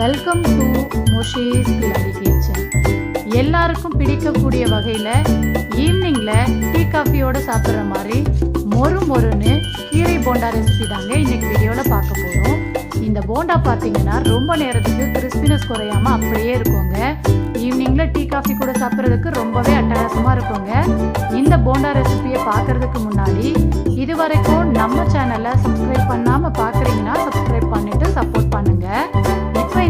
Welcome to மொஷேஸ் கிளடி kitchen எல்லாருக்கும் பிடிக்கக்கூடிய வகையில் ஈவினிங்கில் டீ காஃபியோட சாப்பிட்ற மாதிரி மொறு மொறுன்னு கீரை போண்டா ரெசிபி தாங்க இன்னைக்கு வீடியோவில் பார்க்க போகிறோம் இந்த போண்டா பார்த்தீங்கன்னா ரொம்ப நேரத்துக்கு கிறிஸ்பினஸ் குறையாமல் அப்படியே இருக்குங்க. ஈவினிங்கில் டீ காஃபி கூட சாப்பிட்றதுக்கு ரொம்பவே அட்டகாசமாக இருக்குங்க. இந்த போண்டா ரெசிபியை பார்க்கறதுக்கு முன்னாடி இது வரைக்கும் நம்ம சேனலை சப்ஸ்கிரைப் பண்ணாமல் பார்க்குறீங்கன்னா சப்ஸ்கிரைப் பண்ணிட்டு சப்போர்ட்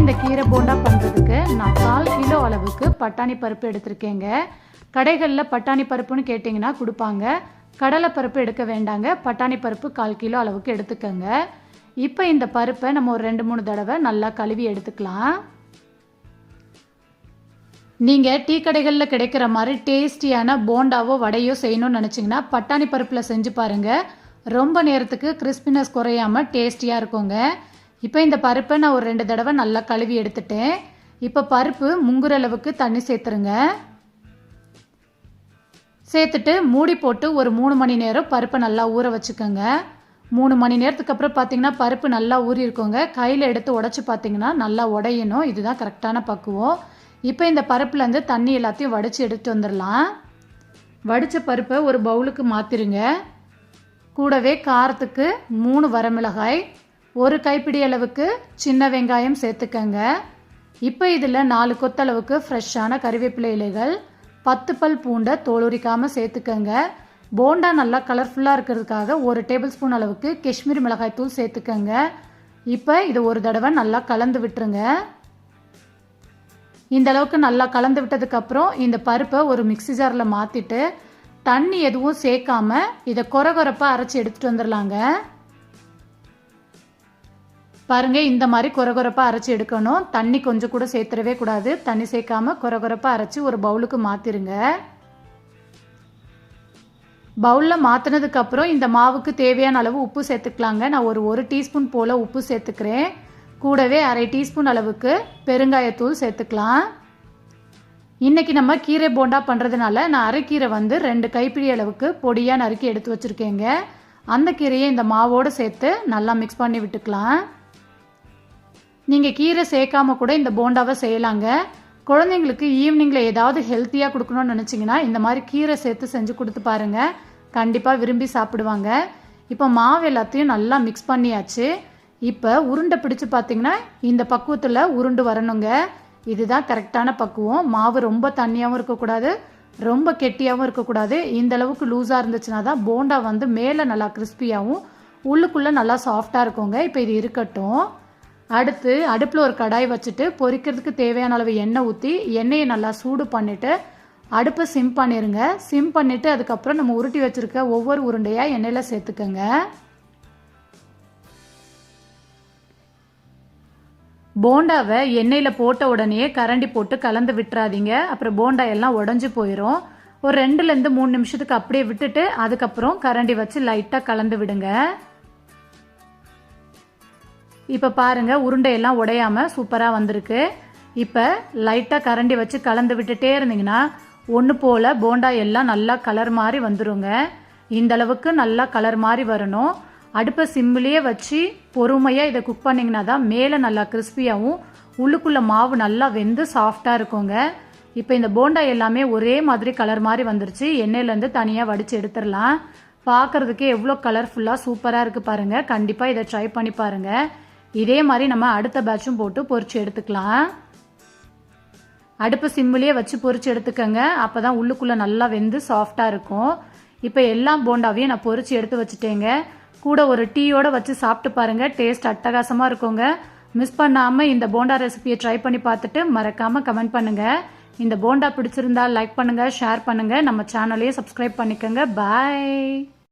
இந்த கீரை போண்டா பண்ணுறதுக்கு நான் கால் கிலோ அளவுக்கு பட்டாணி பருப்பு எடுத்திருக்கேங்க. கடைகளில் பட்டாணி பருப்புன்னு கேட்டிங்கன்னா கொடுப்பாங்க. கடலை பருப்பு எடுக்க வேண்டாங்க. பட்டாணி பருப்பு கால் கிலோ அளவுக்கு எடுத்துக்கோங்க. இப்போ இந்த பருப்பை நம்ம ஒரு ரெண்டு மூணு தடவை நல்லா கழுவி எடுத்துக்கலாம். நீங்கள் டீ கடைகளில் கிடைக்கிற மாதிரி டேஸ்டியான போண்டாவோ வடையோ செய்யணும்னு நினச்சிங்கன்னா பட்டாணி பருப்பில் செஞ்சு பாருங்கள் ரொம்ப நேரத்துக்கு கிறிஸ்பினஸ் குறையாம டேஸ்டியாக இருக்குங்க. இப்போ இந்த பருப்பை நான் ஒரு ரெண்டு தடவை நல்லா கழுவி எடுத்துட்டேன். இப்போ பருப்பு முங்குற அளவுக்கு தண்ணி சேர்த்துருங்க. சேர்த்துட்டு மூடி போட்டு ஒரு மூணு மணி நேரம் பருப்பை நல்லா ஊற வச்சுக்கோங்க. மூணு மணி நேரத்துக்கு அப்புறம் பார்த்தீங்கன்னா பருப்பு நல்லா ஊறி இருக்கோங்க. கையில் எடுத்து உடச்சி பார்த்தீங்கன்னா நல்லா உடையணும். இதுதான் கரெக்டான பக்குவம். இப்போ இந்த பருப்புலேருந்து தண்ணி எல்லாத்தையும் வடித்து எடுத்து வந்துடலாம். வடித்த பருப்பை ஒரு பவுலுக்கு மாற்றிருங்க கூடவே காரத்துக்கு மூணு வரமிளகாய் ஒரு கைப்பிடி அளவுக்கு சின்ன வெங்காயம் சேர்த்துக்கங்க. இப்போ இதில் நாலு கொத்தளவுக்கு ஃப்ரெஷ்ஷான கறிவேப்பிலை இலைகள் பத்து பல் பூண்டை தோலுரிக்காமல் சேர்த்துக்கங்க. போண்டா நல்லா கலர்ஃபுல்லாக இருக்கிறதுக்காக ஒரு டேபிள் ஸ்பூன் அளவுக்கு காஷ்மீரி மிளகாய் தூள் சேர்த்துக்கங்க. இப்போ இது ஒரு தடவை நல்லா கலந்து விட்டுருங்க. இந்த அளவுக்கு நல்லா கலந்து விட்டதுக்கப்புறம் இந்த பருப்பை ஒரு மிக்சி ஜாரில் மாற்றிட்டு தண்ணி எதுவும் சேர்க்காம இதை கொர கொரப்பாக அரைச்சி எடுத்துகிட்டு வந்துடலாங்க பாருங்கள் இந்த மாதிரி கொர கொரப்பாக அரைச்சி எடுக்கணும். தண்ணி கொஞ்சம் கூட சேர்த்துடவே கூடாது. தண்ணி சேர்க்காம கொர கொரப்பாக அரைச்சி ஒரு பவுலுக்கு மாற்றிருங்க பவுலில் மாற்றினதுக்கப்புறம் இந்த மாவுக்கு தேவையான அளவு உப்பு சேர்த்துக்கலாங்க. நான் ஒரு ஒரு டீஸ்பூன் போல் உப்பு சேர்த்துக்கிறேன். கூடவே அரை டீஸ்பூன் அளவுக்கு பெருங்காயத்தூள் சேர்த்துக்கலாம். இன்றைக்கி நம்ம கீரை போண்டா பண்ணுறதுனால நான் அரைக்கீரை வந்து ரெண்டு கைப்பிடி அளவுக்கு பொடியாக நறுக்கி எடுத்து வச்சுருக்கேங்க. அந்த கீரையை இந்த மாவோடு சேர்த்து நல்லா மிக்ஸ் பண்ணி விட்டுக்கலாம். நீங்கள் கீரை சேர்க்காம கூட இந்த போண்டாவை செய்யலாங்க. குழந்தைங்களுக்கு ஈவினிங்கில் ஏதாவது ஹெல்த்தியாக கொடுக்கணும்னு நினச்சிங்கன்னா இந்த மாதிரி கீரை சேர்த்து செஞ்சு கொடுத்து பாருங்கள் கண்டிப்பாக விரும்பி சாப்பிடுவாங்க. இப்போ மாவு எல்லாத்தையும் நல்லா மிக்ஸ் பண்ணியாச்சு. இப்போ உருண்டை பிடிச்சு பார்த்தீங்கன்னா இந்த பக்குவத்தில் உருண்டு வரணுங்க. இதுதான் கரெக்டான பக்குவம். மாவு ரொம்ப தண்ணியாகவும் இருக்கக்கூடாது ரொம்ப கெட்டியாகவும் இருக்கக்கூடாது. இந்த அளவுக்கு லூஸாக இருந்துச்சுன்னா தான் போண்டா வந்து மேலே நல்லா கிறிஸ்பியாகவும் உள்ளுக்குள்ளே நல்லா சாஃப்டாக இருக்குங்க. இப்போ இது இருக்கட்டும். அடுத்து அடுப்பில் ஒரு கடாய் வச்சுட்டு பொரிக்கிறதுக்கு தேவையான அளவு எண்ணெய் ஊற்றி எண்ணெயை நல்லா சூடு பண்ணிவிட்டு அடுப்பை சிம் பண்ணிடுங்க சிம் பண்ணிவிட்டு அதுக்கப்புறம் நம்ம உருட்டி வச்சுருக்க ஒவ்வொரு உருண்டையாக எண்ணெயில் சேர்த்துக்கோங்க. போண்டாவை எண்ணெயில் போட்ட உடனே கரண்டி போட்டு கலந்து விட்டுறாதீங்க. அப்புறம் போண்டா எல்லாம் உடஞ்சி போயிடும் ஒரு ரெண்டுலேருந்து மூணு நிமிஷத்துக்கு அப்படியே விட்டுட்டு அதுக்கப்புறம் கரண்டி வச்சு லைட்டாக கலந்து விடுங்க. இப்போ பாருங்கள் உருண்டையெல்லாம் உடையாமல் சூப்பராக வந்திருக்கு. இப்போ லைட்டாக கரண்டி வச்சு கலந்து விட்டுட்டே இருந்தீங்கன்னா ஒன்று போல் போண்டா எல்லாம் நல்லா கலர் மாதிரி வந்துருங்க. இந்த அளவுக்கு நல்லா கலர் மாதிரி வரணும். அடுப்பை சிம்மிலேயே வச்சு பொறுமையாக இதை குக் பண்ணிங்கன்னா தான் மேலே நல்லா கிறிஸ்பியாகவும் உள்ளுக்குள்ளே மாவு நல்லா வெந்து சாஃப்டாக இருக்குங்க. இப்போ இந்த போண்டா எல்லாமே ஒரே மாதிரி கலர் மாதிரி வந்துருச்சு. எண்ணெயிலேருந்து தனியாக வடித்து எடுத்துடலாம். பார்க்குறதுக்கே எவ்வளோ கலர்ஃபுல்லாக சூப்பராக இருக்குது பாருங்கள் கண்டிப்பாக இதை ட்ரை பண்ணி பாருங்கள் இதே மாதிரி நம்ம அடுத்த பேட்சும் போட்டு பொறிச்சு எடுத்துக்கலாம். அடுப்பு சிம்மிலேயே வச்சு பொறிச்சு எடுத்துக்கோங்க. அப்போ தான் உள்ளுக்குள்ளே நல்லா வெந்து சாஃப்டாக இருக்கும். இப்போ எல்லா போண்டாவையும் நான் பொரிச்சு எடுத்து வச்சுட்டேங்க. கூட ஒரு டீயோட வச்சு சாப்பிட்டு பாருங்க. டேஸ்ட் அட்டகாசமாக இருக்குங்க. மிஸ் பண்ணாமல் இந்த போண்டா ரெசிபியை ட்ரை பண்ணி பார்த்துட்டு மறக்காமல் கமெண்ட் பண்ணுங்கள் இந்த போண்டா பிடிச்சிருந்தா லைக் பண்ணுங்கள் ஷேர் பண்ணுங்கள் நம்ம சேனலையே சப்ஸ்கிரைப் பண்ணிக்கோங்க. பாய்